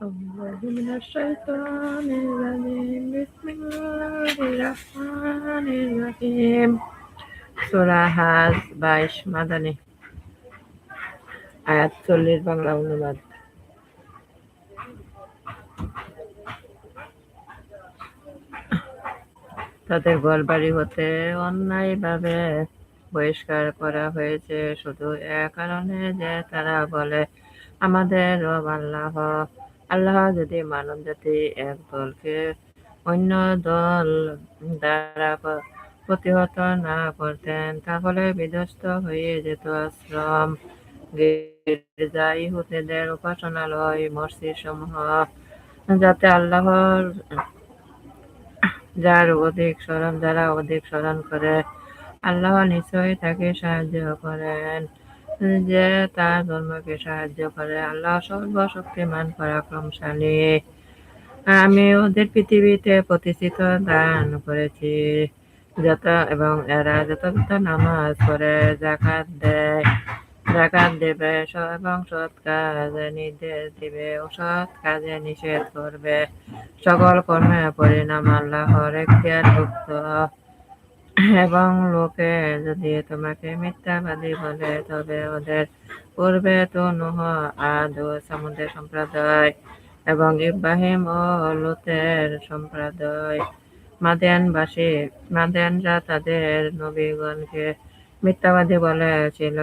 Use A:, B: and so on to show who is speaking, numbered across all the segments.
A: الله من الشيطان الرجيم بسم الله الرحمن الرحيم সুরা হাজ বাইশ মাদানী আয়াত চল্লিশ বাংলা অনুবাদ তাদের ঘরবাড়ি হতে অন্যায়ভাবে বহিষ্কার করা হয়েছে শুধু এ কারণে যে তারা বলে আমাদের রব আল্লাহ আল্লাহ যদি মানব জাতি এক দলকে অন্য দল দ্বারা প্রতিহত না করতেন, তাহলে বিধ্বস্ত হয়ে যেত আশ্রম। গির্জা ইহুদিদের উপাসনালয় মসজিদ সমূহ যাতে আল্লাহর যার অধিক স্মরণ, যারা অধিক স্মরণ করে, আল্লাহ নিশ্চয়ই তাকে সাহায্য করেন। যে তার ধর্মকে সাহায্য করে। আল্লাহ সর্বশক্তিমান, পরাক্রমশালী। আমি ওদের পৃথিবীতে প্রতিষ্ঠিত, দান করেছি। যত এবং এরা যথাযথ নামাজ পড়ে, জাকাত দেয়, জাকাত দেবে এবং সৎ কাজে নির্দেশ দিবে ও সৎ কাজে নিষেধ করবে। সকল কর্মে পরিণাম আল্লাহর এখতিয়ারভুক্ত। এবং লোকে যদি তোমাকে মিথ্যাবাদী বলে, তবে ওদের পূর্বে তো নুহ আদ সমুদ্রের সম্প্রদায় এবং ইব্রাহিম ও লুতের সম্প্রদায়। মাদেনবাসী মাদেনরা তাদের নবীগণকে মিথ্যাবাদী বলেছিল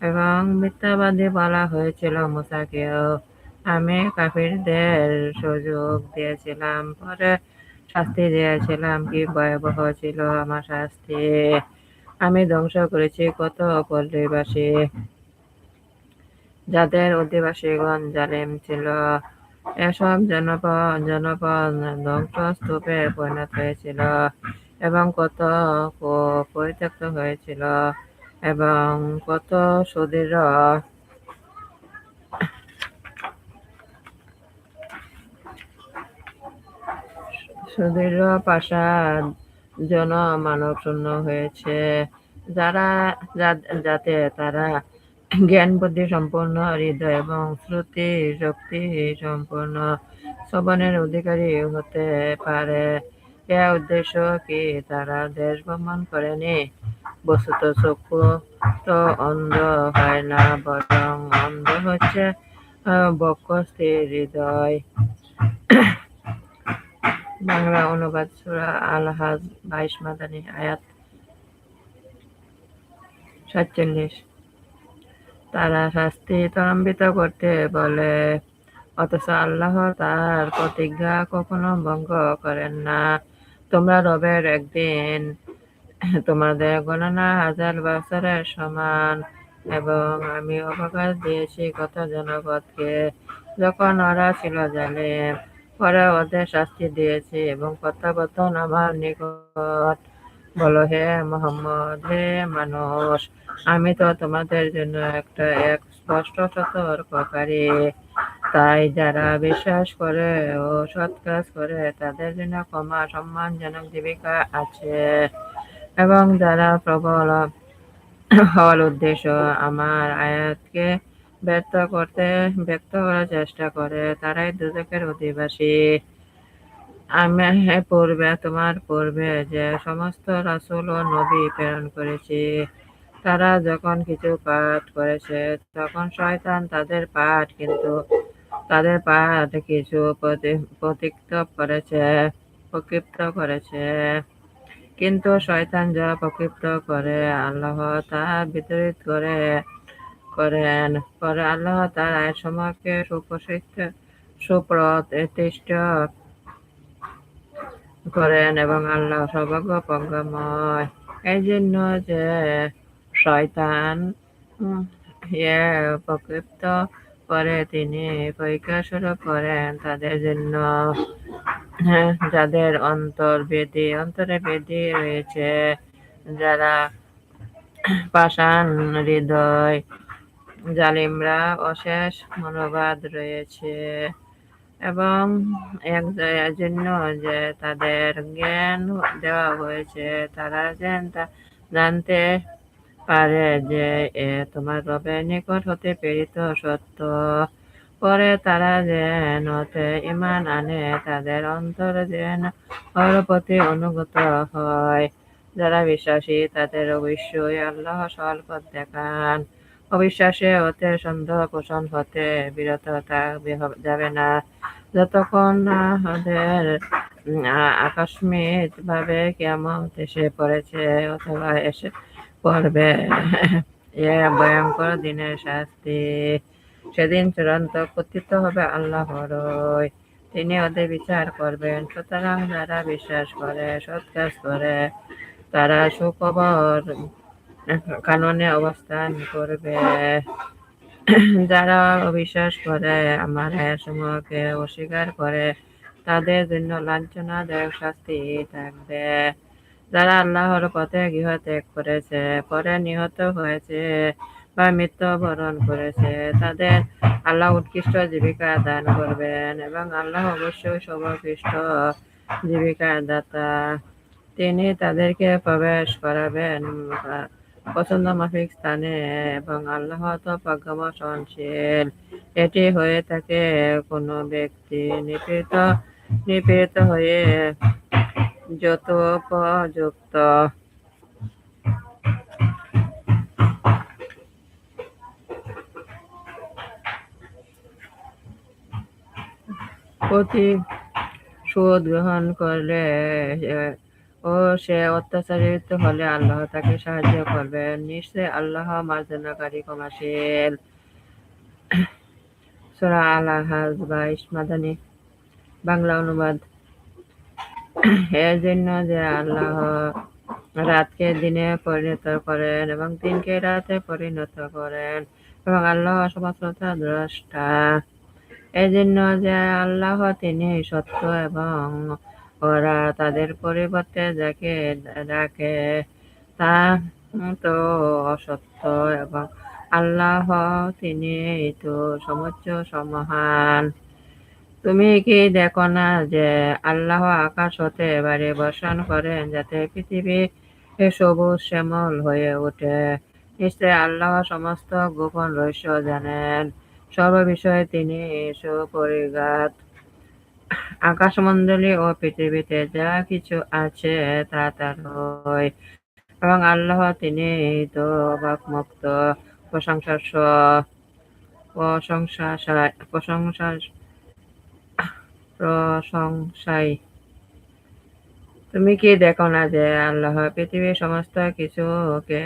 A: এবং মিথ্যাবাদী বলা হয়েছিল মুসাকেও। আমি কাফিরদের সুযোগ দিয়েছিলাম। পরে শাস্তি দিয়েছিলাম কি ভয়াবহ ছিল আমার শাস্তি। আমি ধ্বংস করেছি কত পল্লীবাসী যাদের অধিবাসীগণ জালিম ছিল, এসব জনপদ জনপদ ধ্বংসস্তূপে পরিণত হয়েছিল এবং কত পরিত্যক্ত হয়েছিল এবং কত সুদৃঢ় সুদৃঢ় প্রাসাদ জন মানব শূন্য হয়েছে। যারা যাতে তারা জ্ঞান বুদ্ধি সম্পন্ন, হৃদয় এবং শ্রুতি শক্তি সম্পন্ন শ্রবণের অধিকারী হতে পারে। এ উদ্দেশ্য কি? তারা দেশ ভ্রমণ করেনি। বস্তুত চক্ষু তো অন্ধ হয় না, বরং অন্ধ হচ্ছে বক্ষস্থির হৃদয়। বাংলা অনুবাদ সুরা আলহাজ, বাইশ মাদানী আয়াত সাতচল্লিশ। তারা শাস্তি ত্বরান্বিত করতে বলে, অথচ আল্লাহ তার প্রতিজ্ঞা কখনো ভঙ্গ করেন না। তোমরা রবের একদিন তোমাদের গণনা হাজার বছরের সমান, এবং আমি অবকাশ দিয়েছি কত জনপদকে যখন ওরা ছিল জালিম পরে ওদের শাস্তি দিয়েছি এবং প্রত্যাবর্তন আমার নিকট। বলো, হে মোহাম্মদ, হে মানুষ, আমি তো তোমাদের জন্য একটা এক স্পষ্ট সতর্ককারী। তাই যারা বিশ্বাস করে ও সৎ কাজ করে, তাদের জন্য ক্ষমা, সম্মানজনক জীবিকা আছে। এবং যারা প্রবল হওয়ার উদ্দেশ্য আমার আয়াতকে ব্যর্থ করতে ব্যক্ত করার চেষ্টা করে। তারাই দুদকের অধিবাসী। আমি পূর্বে, তোমার পূর্বে যে সমস্ত রাসুল ও নবী প্রেরণ করেছি, তারা যখন কিছু পাঠ করেছে, তখন শয়তান তাদের পাঠ কিন্তু, তাদের পাঠ কিছু প্রতিক্ত করেছে, প্রক্ষিপ্ত করেছে। কিন্তু শয়তান যা প্রক্ষিপ্ত করে, আল্লাহ তা বিতরিত করে করেন। পরে আল্লাহ তার আয় সময়কে সুপ্রসিদ্ধ সুপ্রতিষ্ঠ করেন এবং আল্লাহ সৌভাগ্য প্রজ্ঞাময় এই জন্য যে শয়তান ইয়ে করে, তিনি পরীক্ষা শুরু করেন তাদের জন্য। যাদের অন্তর বেদি, অন্তরে বেদি রয়েছে, যারা পাষাণ হৃদয় জালিমরা অশেষ মনোবাদ রয়েছে এবং এক জন্য যে তাদের জ্ঞান দেওয়া হয়েছে, তারা যেন জানতে পারে যে, এ তোমার রবের নিকট হতে প্রেরিত সত্য। পরে তারা যেন ইমান আনে, তাদের অন্তর যেন প্রতি অনুগত হয়। যারা বিশ্বাসী, তাদের অবশ্যই আল্লাহ সল পথ দেখান। অবিশ্বাসে ওতে সন্দেহ পোষণ হতে, বিরত থাকবে যাবে না। যতক্ষণ না ওদের আকস্মিক ভাবে কেমন এসে পড়েছে অথবা এসে পড়বে, এ ভয়ঙ্কর দিনের শাস্তি। সেদিন চূড়ান্ত কথিত হবে আল্লাহরই তিনি ওদের বিচার করবেন। সুতরাং যারা বিশ্বাস করে, সৎ কাজ করে, তারা সুখবর কাননে অবস্থান করবে। যারা অবিশ্বাস করে, আমার সমূহকে অস্বীকার করে, তাদের জন্য লাঞ্ছনাদায়ক শাস্তি থাকবে। যারা আল্লাহর পথে গৃহ ত্যাগ করেছে, পরে নিহত হয়েছে বা মৃত্যুবরণ করেছে, তাদের আল্লাহ উৎকৃষ্ট জীবিকা দান করবেন এবং আল্লাহ অবশ্যই সর্বোৎকৃষ্ট জীবিকা দাতা তিনি তাদেরকে প্রবেশ করাবেন। পছন্দ মাফিক স্থানে এবং আল্লাহ তো এটি হয়ে থাকে কোনো ব্যক্তি নিপীড়িত নিপীড়িত হয়ে যত উপযুক্ত প্রতিশোধ গ্রহণ করলে ও সে অত্যাচারিত হলে আল্লাহ তাকে সাহায্য করবেন নিশ্চয় আল্লাহ মার্জনাকারী ক্ষমাশীল। সোরা আলাহাজ বাইশ, মাদানী। বাংলা অনুবাদ। এর জন্য যে আল্লাহ রাতকে দিনে পরিণত করেন এবং দিনকে রাতে পরিণত করেন এবং আল্লাহ সমস্ত দ্রষ্টা। এই জন্য যে আল্লাহ তিনি সত্য এবং ওরা তাদের পরিবর্তে যাকে ডাকে তা তো অসত্য এবং আল্লাহ তিনি তো সমুচ্চ সমাহান। তুমি কি দেখো না যে আল্লাহ আকাশ হতে এবারে বর্ষণ করেন যাতে পৃথিবী সবুজ শ্যামল হয়ে ওঠে? নিশ্চয় আল্লাহ সমস্ত গোপন রহস্য জানেন। সর্ব বিষয়ে তিনি সুপরিগাত আকাশমণ্ডলী ও পৃথিবীতে যা কিছু আছে তা তার হয়। এবং আল্লাহ তিনি তো মুক্ত প্রশংসা প্রশংসা প্রশংসা প্রশংসাই। তুমি কি দেখো না যে আল্লাহ পৃথিবীর সমস্ত কিছুকে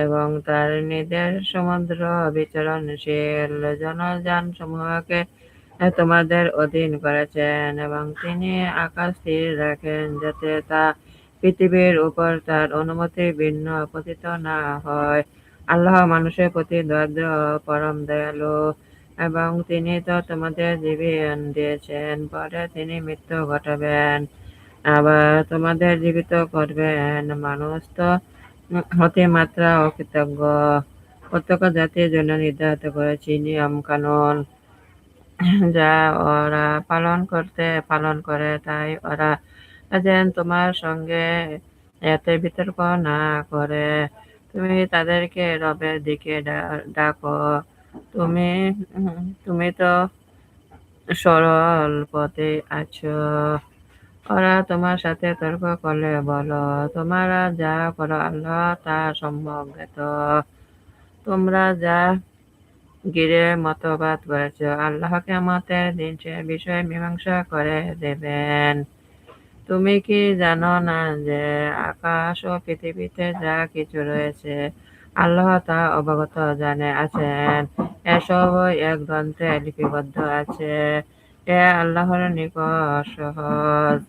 A: এবং তার নির্দেশ সমুদ্র বিচরণশীল জনযান সমূহকে তোমাদের অধীন করেছেন এবং তিনি আকাশ স্থির রাখেন যাতে তা পৃথিবীর উপর তার অনুমতি ভিন্ন পতিত না হয়। আল্লাহ মানুষের প্রতি দরিদ্র পরম দয়ালু এবং তিনি তো তোমাদের জীবন দিয়েছেন, পরে তিনি মৃত্যু ঘটাবেন, আবার তোমাদের জীবিত করবেন। মানুষ তো মাত্রা অকৃতজ্ঞ। প্রত্যেক জাতির জন্য নির্ধারিত করেছি নিয়ম কানুন যা ওরা পালন করতে, পালন করে, তাই ওরা যেন তোমার সঙ্গে এতে বিতর্ক না করে। তুমি তাদেরকে রবের দিকে ডাকো। তুমি তুমি তো সরল পথে আছো। ওরা তোমার সাথে তর্ক করলে বলো, তোমরা যা করো আল্লাহ তা সম্ভব তোমরা যা গিরে মতবাদ করেছ আল্লাহকে আমাদের দিন সে বিষয়ে মীমাংসা করে দেবেন। তুমি কি জানো না যে আকাশ ও পৃথিবীতে যা কিছু রয়েছে, আল্লাহ তা অবগত জানে, আছেন। এসব এক গ্রন্থে লিপিবদ্ধ আছে। এ আল্লাহর নিকট সহজ।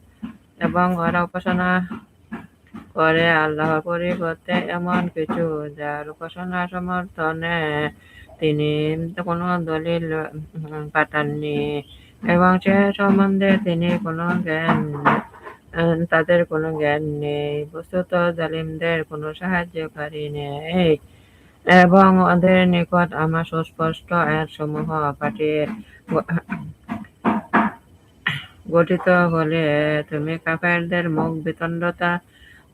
A: এবং ওরা উপাসনা করে আল্লাহর পরিবর্তে এমন কিছু যার উপাসনা সমর্থনে তিনি কোনো দলিল পাঠাননি এবং সে সম্বন্ধে তিনি কোনো জ্ঞান তাদের কোনো জ্ঞান নেই। বস্তুত জালিমদের কোনো সাহায্যকারী নেই এবং ওদের নিকট আমার সুস্পষ্ট এর সমূহ পাঠিয়ে গঠিত হলে তুমি কাফেরদের মুখ বিতণ্ডতা,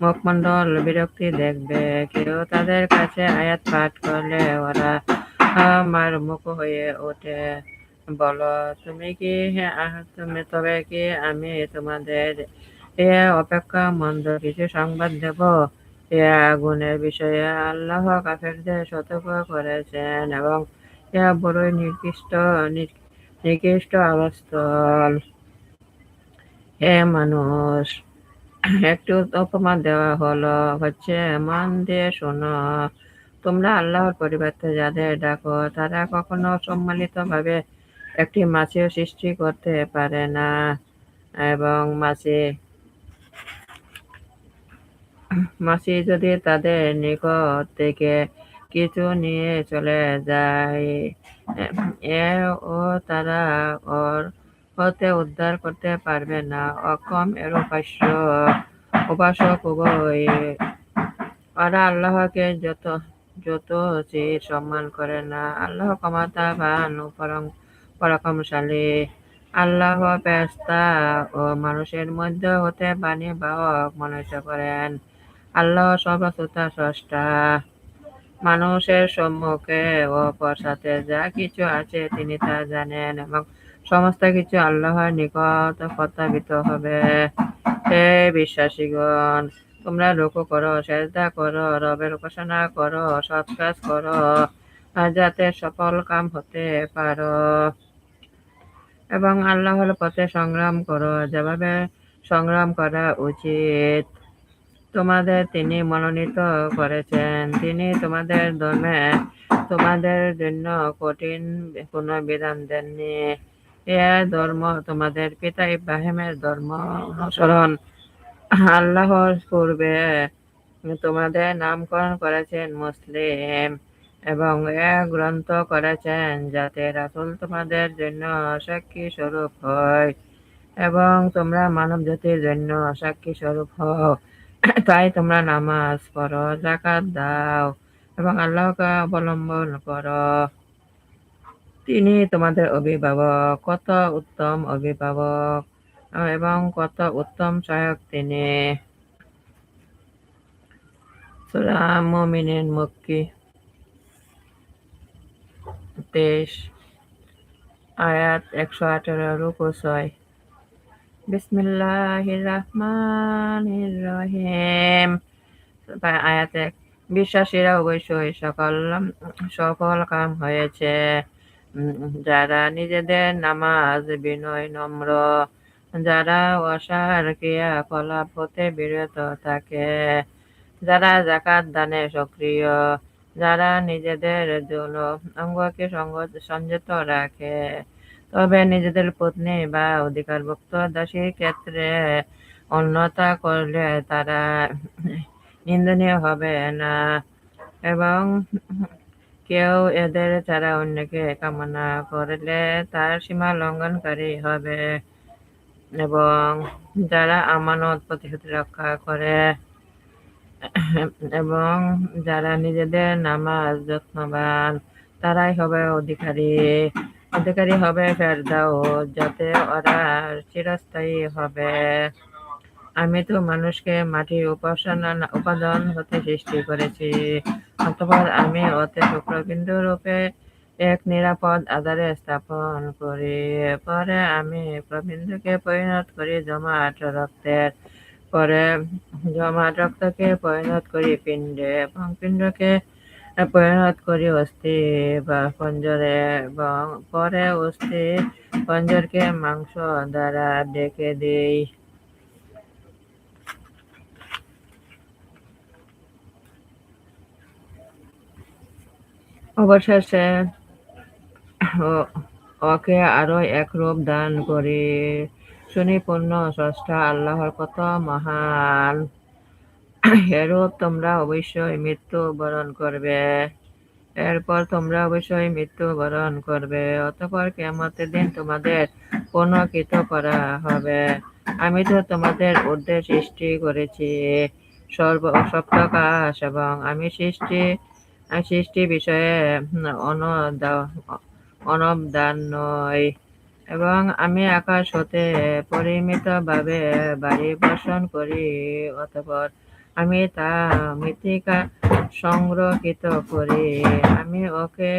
A: মুখমণ্ডল বিরক্তি দেখবে। কেউ তাদের কাছে আয়াত পাঠ করলে ওরা আমার মুখ হয়ে ওঠে বলো, তুমি কি তুমি তবে কি আমি তোমাদের এ অপেক্ষা মন্দ কিছু সংবাদ দেব? এ আগুনের বিষয়ে আল্লাহ কাফেরদের সতর্ক করেছেন এবং এ বড়ই নির্দিষ্ট নিকৃষ্ট অবস্থল। হে মানুষ, একটু উপমা দেওয়া হলো। হচ্ছে, মন দিয়ে শোনো। তোমরা আল্লাহর পরিবর্তে যাদের ডাকো, তারা কখনো সম্মানিত ভাবে একটি মাছিও সৃষ্টি করতে পারে না এবং মাছি মাছি যদি তাদের নিকট থেকে কিছু নিয়ে চলে যায় ও তারা ওর হতে উদ্ধার করতে পারবে না। অক্ষম এর উপাস্য উপাসক উভয়। ওরা আল্লাহকে যত যত চির সম্মান করে না, আল্লাহ ক্ষমতাবান পরম পরাক্রমশালী। আল্লাহ পেস্তা ও মানুষের মধ্যে হতে বাণী বাহক মনুষ্য করেন। আল্লাহ সর্বশ্রোতা স্রষ্টা। মানুষের সম্মুখে ও পশ্চাতে যা কিছু আছে তিনি তা জানেন এবং সমস্ত কিছু আল্লাহর নিকট প্রত্যাবিত হবে। হে বিশ্বাসীগণ তোমরা রুকু করো সেজদা করো, রবের উপাসনা করো সৎ কাজ করো যাতে সফল কাম হতে পারো। এবং আল্লাহর পথে সংগ্রাম করো, যেভাবে সংগ্রাম করা উচিত। তোমাদের তিনি মনোনীত করেছেন। তিনি তোমাদের ধর্মে তোমাদের জন্য কঠিন কোনো বিধান দেননি। এ ধর্ম তোমাদের পিতা ইব্রাহিমের ধর্ম অনুসরণ আল্লাহর পূর্বে তোমাদের নামকরণ করেছেন মুসলিম এবং এ গ্রন্থ করেছেন যাতে রাসুল তোমাদের জন্য সাক্ষী স্বরূপ হয় এবং তোমরা মানব জাতির জন্য সাক্ষী স্বরূপ হও। তাই তোমরা নামাজ পড়ো জাকাত দাও এবং আল্লাহকে অবলম্বন করো। তিনি তোমাদের অভিভাবক, কত উত্তম অভিভাবক। এবং কত উত্তম সহায়ক তিনি। সুরা মুমিনিন মক্কি তেইশ। আয়াত একশো আঠারো, রুকু ছয়। বিসমিল্লাহির রহমানির রহিম। আয়াত এক বিশ্বাসীরা অবশ্যই সকল, সফল কাম হয়েছে। যারা নিজেদের নামাজ বিনয় নম্র যারা অসার ক্রিয়াকলাপ হতে বিরত থাকে, যারা জাকাত দানে সক্রিয়, যারা নিজেদের জন্য অঙ্গকে সংযত রাখে, তবে নিজেদের পত্নী বা অধিকারভুক্ত দাসীর ক্ষেত্রে অন্যতা করলে তারা নিন্দনীয় হবে না এবং কেউ এদের ছাড়া অন্যকে কামনা করলে তার সীমা লঙ্ঘনকারী হবে। এবং যারা আমানত প্রতিশ্রুতি রক্ষা করে, এবং যারা নিজেদের নামাজ যত্নবান, তারাই হবে অধিকারী। অধিকারী হবে ফেরদাও যাতে ওরা চিরস্থায়ী হবে। আমি তো মানুষকে মাটির উপাসনা, উপাদান হতে সৃষ্টি করেছি, অতপর আমি অতে শুক্রবিন্দু রূপে এক নিরাপদ আধারে স্থাপন করি, পরে আমি প্রবিন্দুকে পরিণত করি জমাট রক্তের। পরে জমাট রক্তকে পরিণত করি পিণ্ডে এবং পিণ্ডকে পরিণত করি অস্থি বা পঞ্জরে এবং পরে অস্থি পঞ্জরকে মাংস দ্বারা ডেকে দিই। অবশেষে ওকে আরও এক রূপ দান করি। সুনিপূর্ণ স্রষ্টা আল্লাহর কত মহান। এরূপ তোমরা অবশ্যই মৃত্যু বরণ করবে। এরপর তোমরা অবশ্যই মৃত্যু বরণ করবে। অতপর কেমতের দিন তোমাদের পুনঃকৃত করা হবে। আমি তো তোমাদের ঊর্ধ্বে সৃষ্টি করেছি। সর্ব, সপ্তকাশ এবং আমি সৃষ্টি সৃষ্টি বিষয়ে অনবদান নয় এবং আমি আকাশ হতে পরিমিতভাবে বাড়ি বর্ষণ করি অতপর আমি তা মৃত্তিকা সংরক্ষিত করি আমি ওকে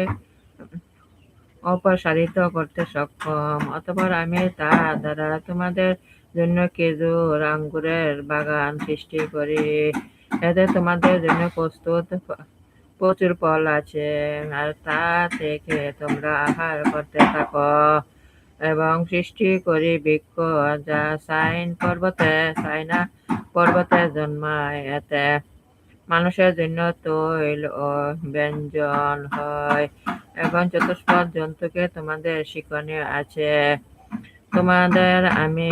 A: অপসারিত করতে সক্ষম। অতঃপর আমি তা দ্বারা তোমাদের জন্য খেজুর, আঙ্গুরের বাগান সৃষ্টি করি। এতে তোমাদের জন্য প্রস্তুত প্রচুর ফল আছে, আর তা থেকে তোমরা আহার করতে থাকো। এবং সৃষ্টি করি বৃক্ষ যা সাইন পর্বতে সাইনা পর্বতে জন্মায়। এতে মানুষের জন্য তৈল ও ব্যঞ্জন হয় এবং চতুষ্পদ জন্তুকে তোমাদের শিকনে আছে। তোমাদের আমি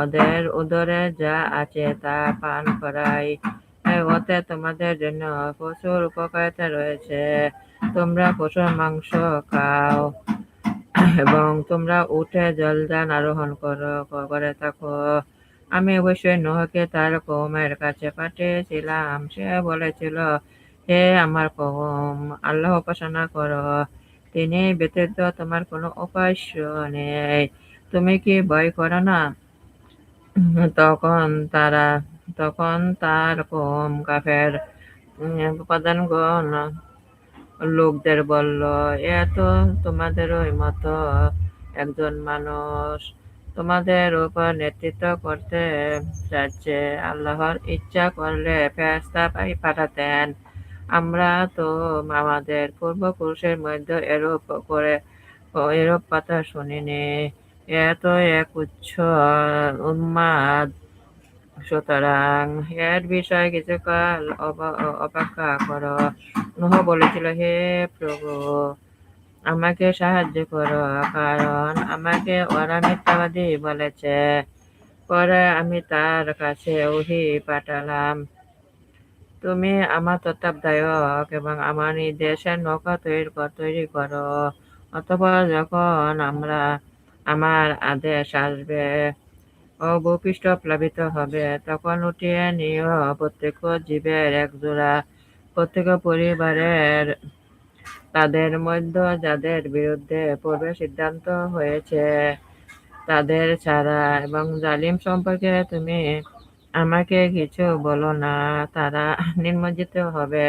A: ওদের উদরে যা আছে তা পান করাই। ওতে তোমাদের জন্য প্রচুর উপকারিতা রয়েছে। তোমরা পশুর মাংস খাও এবং তোমরা উঠে জলযান আরোহণ করো করে থাকো। আমি অবশ্যই নোহকে তার কৌমের কাছে পাঠিয়েছিলাম। সে বলেছিল, হে আমার কৌম, আল্লাহ উপাসনা করো। তিনি ব্যতীত তোমার কোনো উপাস্য নেই। তুমি কি ভয় করো না? তখন তারা তখন তার কৌম কাফের প্রধানগণ লোকদের বলল, এ তো তোমাদেরই মতো একজন মানুষ তোমাদের উপর নেতৃত্ব করতে যাচ্ছে। আল্লাহর ইচ্ছা করলে ফেরেশতা পাঠাতেন। আমরা তো আমাদের পূর্বপুরুষের মধ্যে এরূপ করে এরূপ কথা শুনিনি। এ তো এক উচ্চ উন্মাদ। সুতরাং এর বিষয়ে কিছুকাল অপেক্ষা করো। নূহ বলেছিল, হে প্রভু, আমাকে সাহায্য করো, কারণ আমাকে ওরা মিথ্যাবাদী বলেছে। পরে আমি তার কাছে ওহী পাঠালাম, তুমি আমার তত্ত্বাবধায়ক এবং আমার নির্দেশে নৌকা তৈরি কর তৈরি করো। অতঃপর যখন আমরা আমার আদেশ আসবে ও প্লাবিত হবে, তখন উঠিয়ে নিও প্রত্যেক জীবের এক জোড়া, প্রত্যেক পরিবারের তাদের মধ্যে যাদের বিরুদ্ধে পূর্বে সিদ্ধান্ত হয়েছে তাদের ছাড়া এবং জালিম সম্পর্কে তুমি আমাকে কিছু বলো না, তারা নিমজ্জিত হবে।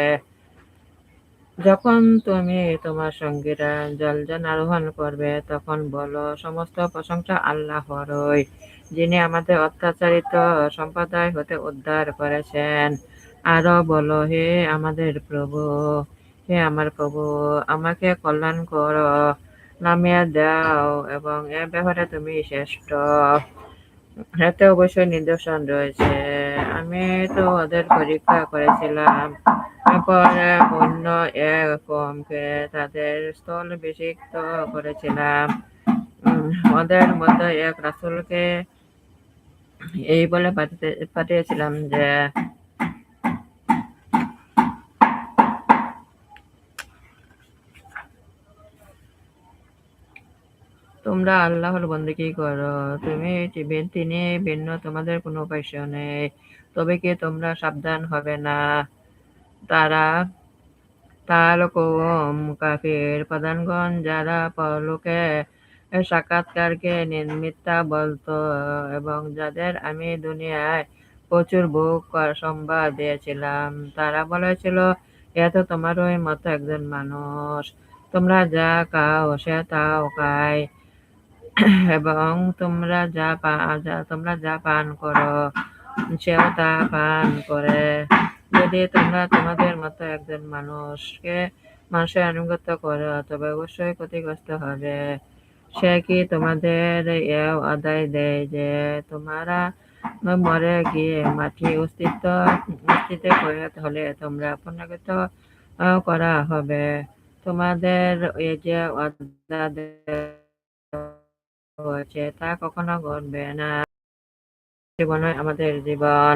A: যখন তুমি তোমার সঙ্গীরা জলযান আরোহণ করবে, তখন বলো, সমস্ত প্রশংসা আল্লাহরই, যিনি আমাদের অত্যাচারিত সম্প্রদায় হতে উদ্ধার করেছেন। আরও বলো, হে আমাদের প্রভু, হে আমার প্রভু, আমাকে কল্যাণ করো, নামিয়ে দাও এবং এ ব্যাপারে তুমি শ্রেষ্ঠ। এতে অবশ্যই নিদর্শন রয়েছে। আমি তো ওদের পরীক্ষা করেছিলাম। পরে অন্য এক কমকে তাদের স্থল বিষিক্ত করেছিলাম। ওদের মধ্যে এক রাসূলকে এই বলে পাঠিয়েছিলাম যে, তোমরা আল্লাহর বন্দেগী করো, তুমি তিনি ভিন্ন তোমাদের কোনো উপাস্য নেই। তবে কি তোমরা সাবধান হবে না? তারা তার কওম কাফির প্রধানগণ যারা পরলোকের সাক্ষাৎকারকে মিথ্যা বলত এবং যাদের আমি দুনিয়ায় প্রচুর ভোগ সম্ভার দিয়েছিলাম, তারা বলেছিল, এ তো তোমারই মতো একজন মানুষ। তোমরা যা খাও সে তাও খায় এবং তোমরা যা তোমরা যা পান করো সেও তা পান করে। যদি তোমরা তোমাদের মতো একজন মানুষকে মানুষের আনুগত্য করো, তবে অবশ্যই ক্ষতিগ্রস্ত হবে। সে কি তোমাদের এও আদায় দেয় যে, তোমরা মরে গিয়ে মাটি অস্থিতে পরিণত হলে তোমরা পুনরুত্থিত করা হবে? তোমাদের এ যে হয়েছে তা কখনো ঘটবে না। জীবনই আমাদের জীবন।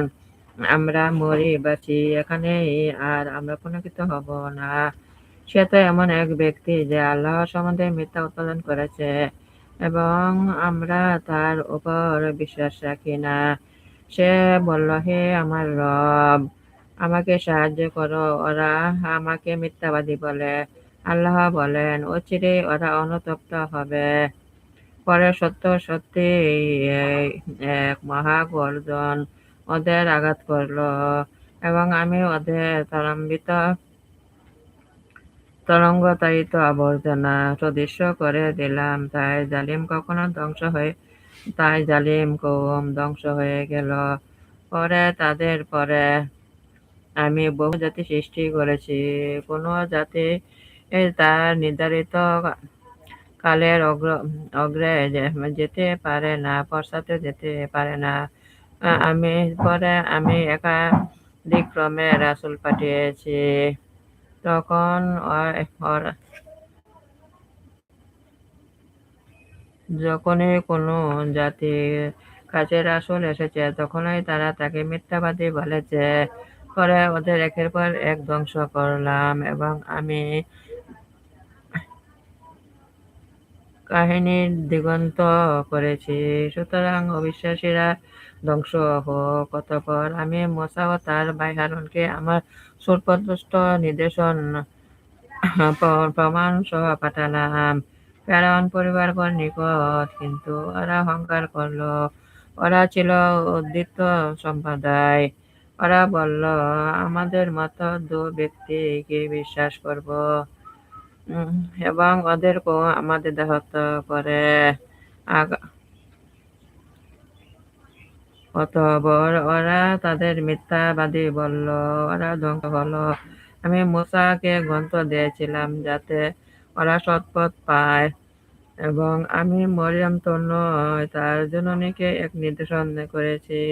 A: আমরা মরি বাঁচি এখানেই আর আমরা পুনরুত্থিত হব না। সে তো এমন এক ব্যক্তি যে আল্লাহ সম্বন্ধে মিথ্যা উৎপাদন করেছে এবং আমরা তার উপর বিশ্বাস রাখি না। সে বলল, হে আমার রব, আমাকে সাহায্য করো, ওরা আমাকে মিথ্যাবাদী বলে। আল্লাহ বলেন, অচিরেই ওরা অনুতপ্ত হবে। পরে সত্য সত্যিই এক মহাগর্জন ওদের আঘাত করল এবং আমি ওদের তরঙ্গতাড়িত আবর্জনা সদৃশ্য করে দিলাম, তাই জালিম কখনো ধ্বংস হয়ে, তাই জালিম কৌম ধ্বংস হয়ে গেল। পরে, তাদের পরে আমি বহু জাতি সৃষ্টি করেছি। কোনো জাতি তার নির্ধারিত কালের অগ্র, অগ্রে যেতে পারে না, পশ্চাতে যেতে পারে না। আমি, পরে আমি একাধিক ক্রমে রাসুল পাঠিয়েছি। ওর- যখনই কোনো জাতির কাছে রাসুল এসেছে, তখনই তারা তাকে মিথ্যাবাদী বলেছে পরে ওদের একের পর এক ধ্বংস করলাম এবং আমি কাহিনীর দিগন্ত করেছি। সুতরাং অবিশ্বাসীরা ধ্বংস হোক অতঃপর আমি মোসা ও তার ভাই হারুনকে আমার সুস্পষ্ট নির্দেশন প্রমাণ সহ পাঠালাম ফেরাউন পরিবারগণ নিকট কিন্তু ওরা অহংকার করল ওরা ছিল উদ্দিত সম্প্রদায় ওরা বলল আমাদের মতো দু ব্যক্তিকে বিশ্বাস করব এবং ওদেরকেও আমাদের দেহত করে। অতঃপর ওরা তাদের মিথ্যাবাদী বলল, ওরা ধ্বংস হলো। আমি মুসাকে গ্রন্থ দিয়েছিলাম যাতে ওরা সৎপথ পায় এবং আমি মরিয়ম তো নয় তার জননীকে এক নির্দেশন করেছি।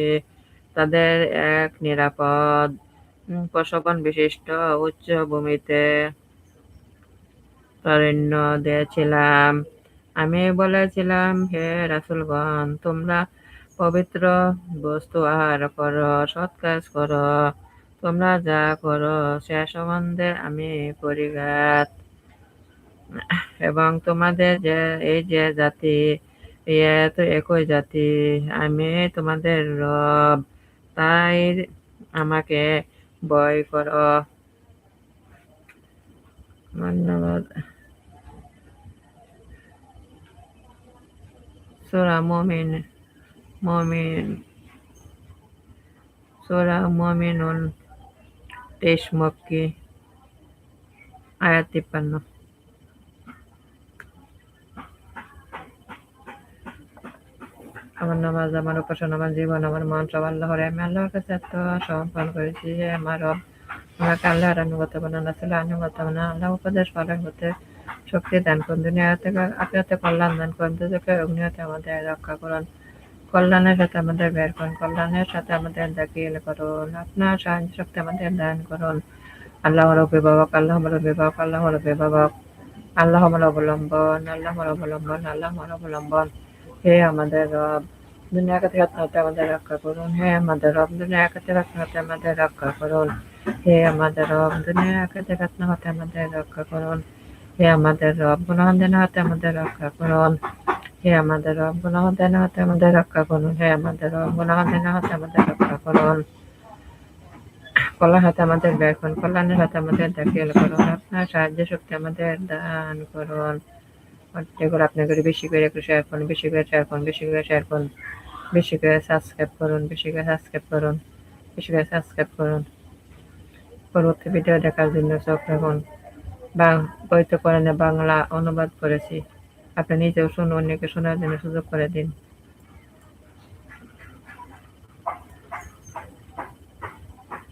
A: তাদের এক নিরাপদ প্রসবন বিশিষ্ট উচ্চ ভূমিতে অরণ্য দিয়েছিলাম। আমি বলেছিলাম, হে রাসুলগণ, তোমরা পবিত্র বস্তু আহার করো, সৎ কাজ করো, তোমরা যা করো, সে সম্বন্ধে আমি পরিজ্ঞাত। এবং তোমাদের যে, এই যে জাতি, এ তো একই জাতি, আমি তোমাদের রব, তাই আমাকে ভয় কর। ধন্যবাদ। সুরা মমিন। মমিন। সুরা মমিনুন, তেইশ মক্কি আয়াত তিপ্পান্ন। আমার নামাজ, আমার উপাসনা আমার জীবন, আমার মন, সব আল্লাহর আমি আল্লাহর কাছে আত্মসমর্পণ করেছি যে আমার আমাকে আল্লাহর আনুগত বানান আসলে আল্লাহ উপদেশ পালন করতে শক্তি দান। করুন দুনিয়া থেকে আপিয়াতে কল্যাণ দান করুন দুজকে আমাদের রক্ষা করুন। কল্যাণের সাথে আমাদের বের করুন, কল্যাণের সাথে আমাদের দাখিল করুন, আপনার সাহায্য শক্তি আমাদের দান করুন। আল্লাহর অভিভাবক, আল্লাহ আমার অভিভাবক আল্লাহর অভিভাবক আল্লাহ আমার অবলম্বন, আল্লাহ আমার অবলম্বন, আল্লাহ আমার অবলম্বন। হে আমাদের রব দুনিয়া কাছে হতে আমাদের রক্ষা করুন। হে আমাদের রব দুনিয়া কাছে হতে আমাদের রক্ষা করুন। হে আমাদের রব দুনিয়া কাছে হতে আমাদের রক্ষা করুন। হে আমাদের রব দেন হতে আমাদের রক্ষা করুন। হে আমাদের রব গুনাহ দেন হতে আমাদের রক্ষা করুন। হে আমাদের রব দেন হতে আমাদের রক্ষা করুন। কল্যাণ হাতে আমাদের বের করুন, কল্যাণের হাতে আমাদের দাখিল করুন। আপনার সাহায্য শক্তি আমাদের দান করুন। যেগুলো আপনি করে বেশি করে একটু শেয়ার করুন, বেশি করে শেয়ার করুন, বেশি করে শেয়ার করুন, বেশি করে সাবস্ক্রাইব করুন, বেশি করে সাবস্ক্রাইব করুন, বেশি করে সাবস্ক্রাইব করুন। পরবর্তী ভিডিও দেখার জন্য চোখ রাখুন। বা বইতে কোরআনে বাংলা অনুবাদ করেছি। আপনি নিজেও শুনুন অন্যকে শোনার জন্য সুযোগ করে দিন।